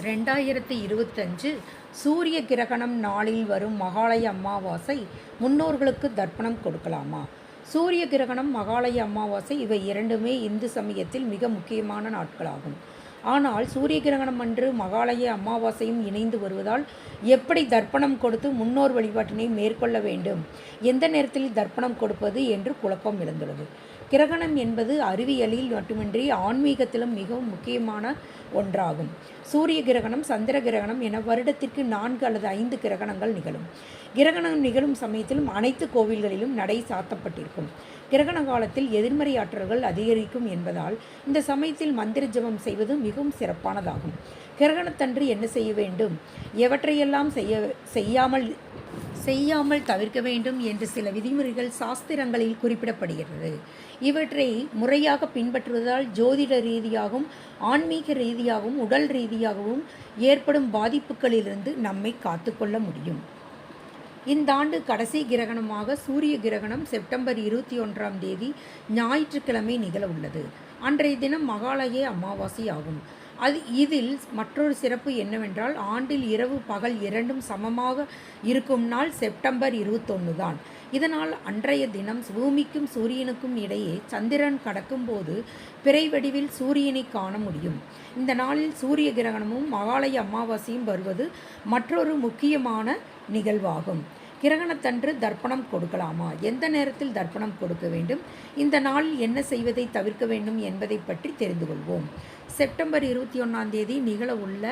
ரெண்டாயிரத்தி இருபத்தஞ்சு சூரிய கிரகணம் நாளில் வரும் மகாலய அமாவாசை முன்னோர்களுக்கு தர்ப்பணம் கொடுக்கலாமா? சூரிய கிரகணம் மகாலய அமாவாசை இவை இரண்டுமே இந்து சமயத்தில் மிக முக்கியமான நாட்களாகும். ஆனால் சூரிய கிரகணம் அன்று மகாலய அமாவாசையும் இணைந்து வருவதால் எப்படி தர்ப்பணம் கொடுத்து முன்னோர் வழிபாட்டினை மேற்கொள்ள வேண்டும்? எந்த நேரத்தில் தர்ப்பணம் கொடுப்பது என்று குழப்பம் எழுந்துள்ளது. கிரகணம் என்பது அறிவியலில் மட்டுமின்றி ஆன்மீகத்திலும் மிகவும் முக்கியமான ஒன்றாகும். சூரிய கிரகணம் சந்திர கிரகணம் என வருடத்திற்கு நான்கு அல்லது ஐந்து கிரகணங்கள் நிகழும். கிரகணம் நிகழும் சமயத்திலும் அனைத்து கோவில்களிலும் நடை சாத்தப்பட்டிருக்கும். கிரகண காலத்தில் எதிர்மறை ஆற்றல்கள் அதிகரிக்கும் என்பதால் இந்த சமயத்தில் மந்திர ஜபம் செய்வது மிகவும் சிறப்பானதாகும். கிரகணத்தன்று என்ன செய்ய வேண்டும்? எவற்றையெல்லாம் செய்ய செய்யாமல் செய்யாமல் தவிர்க்க வேண்டும் என்று சில விதிமுறைகள் சாஸ்திரங்களில் குறிப்பிடப்படுகிறது. இவற்றை முறையாக பின்பற்றுவதால் ஜோதிட ரீதியாகவும் ஆன்மீக ரீதியாகவும் உடல் ரீதியாகவும் ஏற்படும் பாதிப்புகளிலிருந்து நம்மை காத்துக்கொள்ள முடியும். இந்த ஆண்டு கடைசி கிரகணமாக சூரிய கிரகணம் செப்டம்பர் இருபத்தி ஒன்றாம் தேதி ஞாயிற்றுக்கிழமை நிகழ உள்ளது. அன்றைய தினம் மகாலய அமாவாசை ஆகும். அது இதில் மற்றொரு சிறப்பு என்னவென்றால் ஆண்டில் இரவு பகல் இரண்டும் சமமாக இருக்கும் நாள் செப்டம்பர் இருபத்தொன்று தான். இதனால் அன்றைய தினம் பூமிக்கும் சூரியனுக்கும் இடையே சந்திரன் கடக்கும்போது பிறை வடிவில் சூரியனை காண முடியும். இந்த நாளில் சூரிய கிரகணமும் மகாலய அமாவாசையும் வருவது மற்றொரு முக்கியமான நிகழ்வாகும். கிரகணத்தன்று தர்ப்பணம் கொடுக்கலாமா? எந்த நேரத்தில் தர்ப்பணம் கொடுக்க வேண்டும்? இந்த நாளில் என்ன செய்வதை தவிர்க்க வேண்டும் என்பதை பற்றி தெரிந்து கொள்வோம். செப்டம்பர் இருபத்தி ஒன்றாம் தேதி நிகழ உள்ள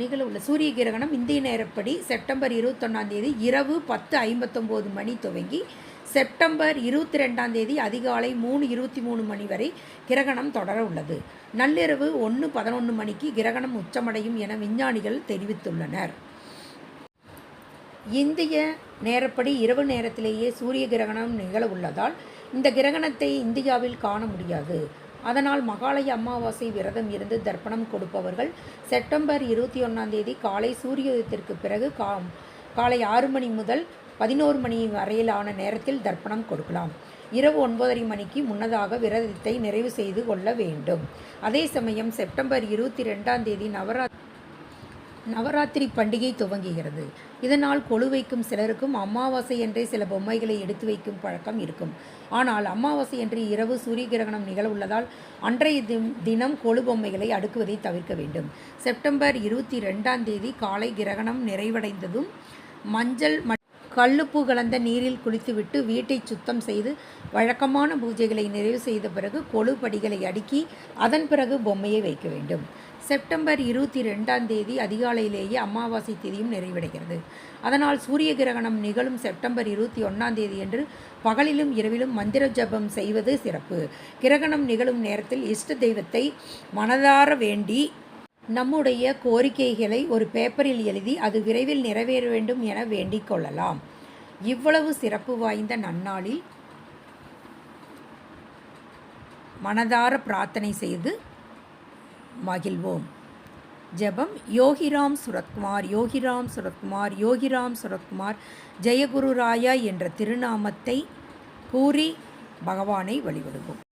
நிகழ உள்ள சூரிய கிரகணம் இந்திய நேரப்படி செப்டம்பர் இருபத்தொன்னாம் தேதி இரவு பத்து ஐம்பத்தொம்போது மணி துவங்கி செப்டம்பர் இருபத்தி ரெண்டாம் தேதி அதிகாலை மூணு இருபத்தி மூணு மணி வரை கிரகணம் தொடர உள்ளது. நள்ளிரவு ஒன்று பதினொன்று மணிக்கு கிரகணம் உச்சமடையும் என விஞ்ஞானிகள் தெரிவித்துள்ளனர். இந்திய நேரப்படி இரவு நேரத்திலேயே சூரிய கிரகணம் நிகழ உள்ளதால் இந்த கிரகணத்தை இந்தியாவில் காண முடியாது. அதனால் மகாலய அமாவாசை விரதம் இருந்து தர்ப்பணம் கொடுப்பவர்கள் செப்டம்பர் இருபத்தி ஒன்றாம் தேதி காலை சூரியோதயத்திற்கு பிறகு கா காலை ஆறு மணி முதல் பதினோரு மணி வரையிலான நேரத்தில் தர்ப்பணம் கொடுக்கலாம். இரவு ஒன்பதரை மணிக்கு முன்னதாக விரதத்தை நிறைவு செய்து கொள்ள வேண்டும். அதே சமயம் செப்டம்பர் இருபத்தி ரெண்டாம் தேதி நவரா நவராத்திரி பண்டிகை துவங்குகிறது. இதனால் கொழு வைக்கும் சிலருக்கும் அமாவாசை என்றே சில பொம்மைகளை எடுத்து வைக்கும் பழக்கம் இருக்கும். ஆனால் அமாவாசை என்று இரவு சூரிய கிரகணம் நிகழ உள்ளதால் அன்றைய தினம் தினம் கொழு பொம்மைகளை அடுக்குவதை தவிர்க்க வேண்டும். செப்டம்பர் இருபத்தி ரெண்டாம் தேதி காலை கிரகணம் நிறைவடைந்ததும் மஞ்சள் கல்லுப்பு கலந்த நீரில் குளித்துவிட்டு வீட்டை சுத்தம் செய்து வழக்கமான பூஜைகளை நிறைவு செய்த பிறகு கொழு படிகளை அடுக்கி அதன் பிறகு பொம்மையை வைக்க வேண்டும். செப்டம்பர் இருபத்தி ரெண்டாம் தேதி அதிகாலையிலேயே அமாவாசை தேதியும் நிறைவடைகிறது. அதனால் சூரிய கிரகணம் நிகழும் செப்டம்பர் இருபத்தி ஒன்றாம் தேதி என்று பகலிலும் இரவிலும் மந்திர ஜபம் செய்வது சிறப்பு. கிரகணம் நிகழும் நேரத்தில் இஷ்ட தெய்வத்தை மனதார வேண்டி நம்முடைய கோரிக்கைகளை ஒரு பேப்பரில் எழுதி அது விரைவில் நிறைவேற வேண்டும் என வேண்டிக் கொள்ளலாம். இவ்வளவு சிறப்பு வாய்ந்த நன்னாளில் மனதார பிரார்த்தனை செய்து மகிழ்வோம். ஜெபம் யோகிராம் சுரத்குமார் யோகிராம் சுரத்குமார் யோகிராம் சுரத்குமார் ஜெயகுரு ராயா என்ற திருநாமத்தை கூறி பகவானை வழிபடுவோம்.